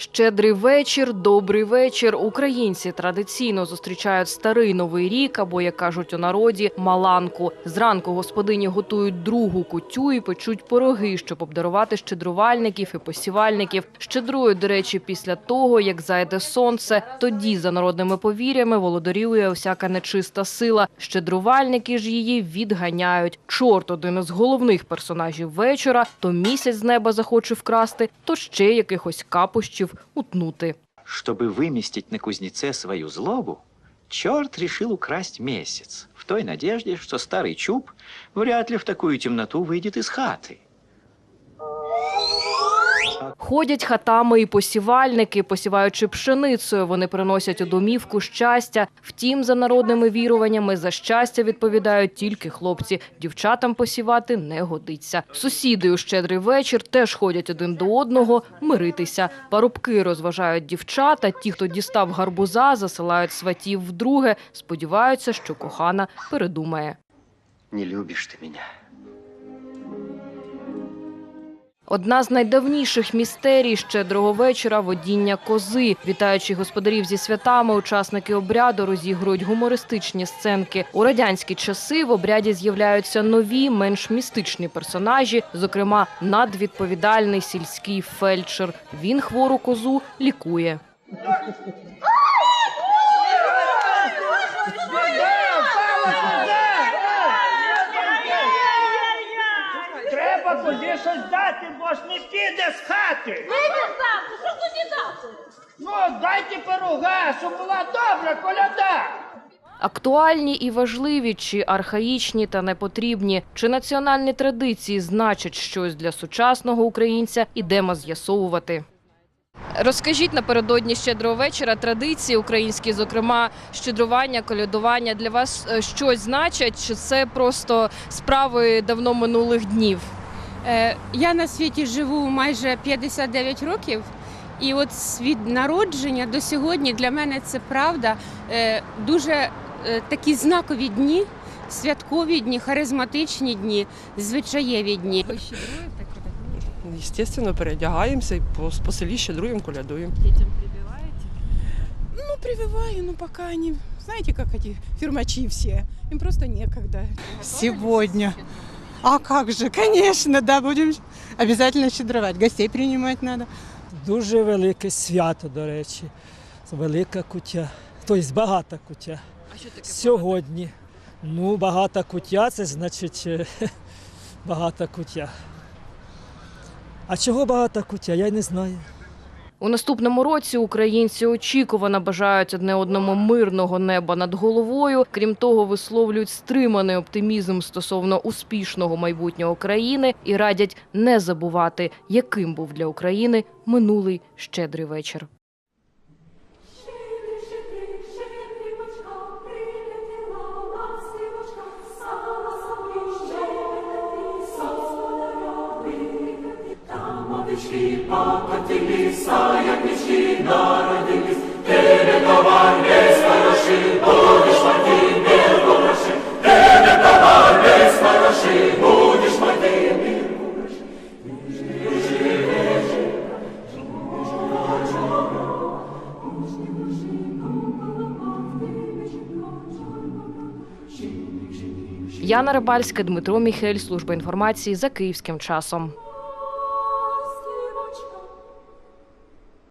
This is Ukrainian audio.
Щедрий вечір, добрий вечір. Українці традиційно зустрічають старий новий рік або, як кажуть у народі, маланку. Зранку господині готують другу кутю і печуть пироги, щоб обдарувати щедрувальників і посівальників. Щедрують, до речі, після того, як зайде сонце. Тоді, за народними повір'ями, володарює всяка нечиста сила. Щедрувальники ж її відганяють. Чорт один із головних персонажів вечора. То місяць з неба захоче вкрасти, то ще якихось капущів утнути. Чтобы выместить на кузнеце свою злобу, черт решил украсть месяц, в той надежде, что старый чуб вряд ли в такую темноту выйдет из хаты. Ходять хатами і посівальники, посіваючи пшеницею. Вони приносять у домівку щастя. Втім, за народними віруваннями, за щастя відповідають тільки хлопці. Дівчатам посівати не годиться. Сусіди у щедрий вечір теж ходять один до одного миритися. Парубки розважають дівчат, а ті, хто дістав гарбуза, засилають сватів вдруге. Сподіваються, що кохана передумає. Не любишь ты меня. Одна з найдавніших містерій щедрого вечора водіння кози. Вітаючи господарів зі святами, учасники обряду розігрують гумористичні сценки. У радянські часи в обряді з'являються нові, менш містичні персонажі, зокрема, надвідповідальний сільський фельдшер. Він хвору козу лікує. Козі щось дати, бо ж не піде з хати. Ну, дайте пирога, щоб була добра коляда. Актуальні і важливі, чи архаїчні та непотрібні, чи національні традиції значать щось для сучасного українця, ідемо з'ясовувати. Розкажіть напередодні щедрого вечора традиції українські, зокрема щедрування, колядування для вас е, щось значать, чи це просто справи давно минулих днів? Е, Я на світі живу майже 59 років, і от від народження до сьогодні для мене це правда е, дуже е, такі знакові дні, святкові дні, харизматичні дні, звичаєві дні. Ви щедруєте, Естественно, переодягаемся и по, по селі щедруємо, колядуємо. Дітям прибиваєте? Ну, прививаю, но пока они, знаете, как эти фирмачи все, им просто некогда. Сегодня. А как же, конечно, да, будем обязательно щедровать. Гостей принимать надо. Дуже велике свято, до речі. Велика куття. Тобто багата куття. А що таке Сьогодні. Ну, багата куття, це значить е, багата куття. А чого багата куття, я не знаю. У наступному році українці очікувано бажають одне одному мирного неба над головою. Крім того, висловлюють стриманий оптимізм стосовно успішного майбутнього країни і радять не забувати, яким був для України минулий щедрий вечір. Яна Рибальська, Дмитро Міхель, служба інформації за київським часом.